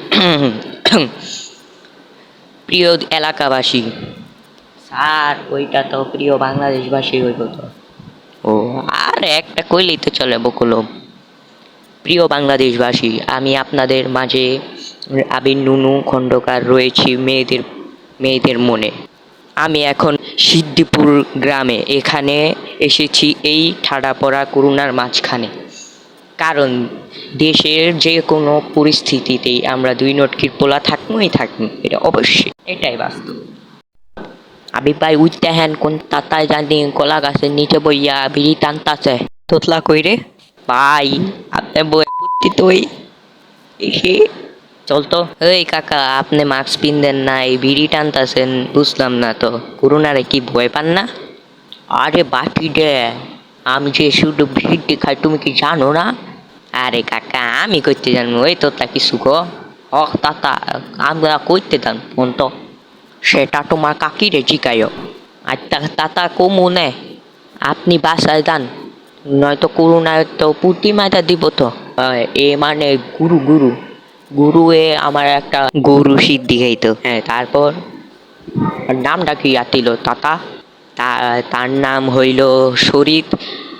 প্রিয় এলাকাবাসী স্যার ওইটা তো প্রিয় বাংলাদেশবাসী হইব তো। ও। আর একটা কইলেই তো চলে বকুলম প্রিয় বাংলাদেশবাসী আমি আপনাদের মাঝে আবির নুনু খণ্ডকার রয়েছি মেয়েদের মেয়েদের মনে। আমি এখন সিদ্ধিপুর গ্রামে এখানে এসেছি এই ঠাডা পড়া করুণার মাঝখানে। কারণ দেশের যে কোনো পরিস্থিতিতেই আমরা দুই নটকির পোলা থাকবোই থাকব এটা অবশ্যই এটাই বাস্তব। আবি ভাই উঠতে হ্যান কোন তাতায় জানি কলা গাছের নিচে বইয়া বিড়ি টানতাছে। তোতলা কইরে ভাই আপনি বই তো ওই এসে চল তো। এই কাকা আপনি মাস্ক পিনদেন না এই বিড়ি টানতাছেন বুঝলাম না তো করোনারে কি ভয় পান না? আরে বাকি রে আমি যে শুধু ভিড় খাই তুমি কি জানো না? আরে কাকা আমি করতে জানব ওই তোতলা কিছু গো হ তাতা আমরা করতে জান ফোন তো। সেটা তোমার কাকিরে জিগায় আর তা- তাতা কমু নে। আপনি বাসায় যান। নয়তো করুণায় তো পুটি মাথা দিব তো। এ মানে গুরু গুরু। গুরু এ আমার একটা গরু সিদ্ধি খাইতো হ্যাঁ তারপর নামটা কি আতিল তাতা? তা- তার নাম হইল শরীর।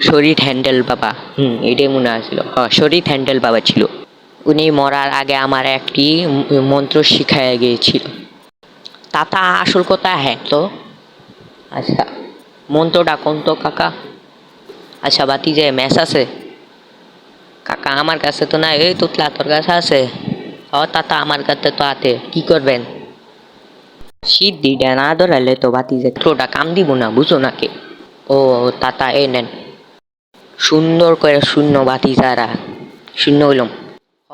শরীর হ্যান্ডেল বাবা। হুম, এটাই মনে আসছিল শরীর হ্যান্ডেল বাবা ছিল। উনি মরার আগে আমার একটি মন্ত্র শিখাইয়া গিয়েছিল। তাতা আসল কথা হ্যাঁ তো? আচ্ছা মন্ত্রটা কোন তো, কাকা? আচ্ছা বাতি যে ম্যাচ আছে? কাকা, আমার কাছে তো না এই তুতলা তোর কাছে আছে। ও তাতা আমার কাছে তো আতে কি করবেন? সিদ্ধিটা না ধরালে তো বাতি যে টোটা কাম দিব না, বুঝো নাকি? ও, তাতা এ নেন। সুন্দর করে শূন্য বাতি যারা, শূন্য হইলাম।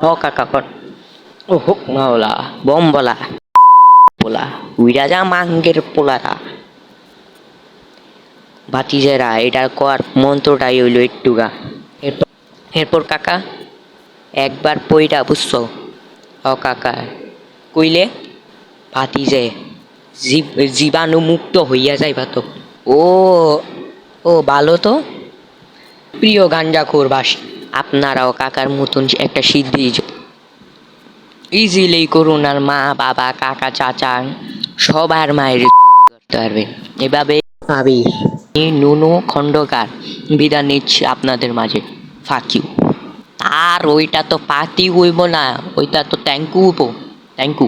হ, কাকা, কর। ও হোক না ওলা, বম বলা। পোলা, উইরা যা মাঙ্গের পোলারা। ভাতিজেরা এটার কর, মন্ত্রটাই হইল একটুগা। এরপর কাকা, একবার পইটা বুঝছ? ও কাকা, কইলে ভাতিজে জীব জীবাণু মুক্ত হইয়া যাইবা তো। ও ও, ভালো তো? প্রিয় গাঞ্জাখোরবাসী আপনারাও কাকার মতন একটা সিদ্ধি ইজিলি করুন আর মা বাবা কাকা চাচা সবার মায়ের করতে পারবেন এভাবে ভাবি নুনু খণ্ডকার বিদায় নিচ্ছি আপনাদের মাঝে। ফাঁকিউ আর ওইটা তো পাতি হইব না ওইটা তো ট্যাঙ্কু হইব। Thank you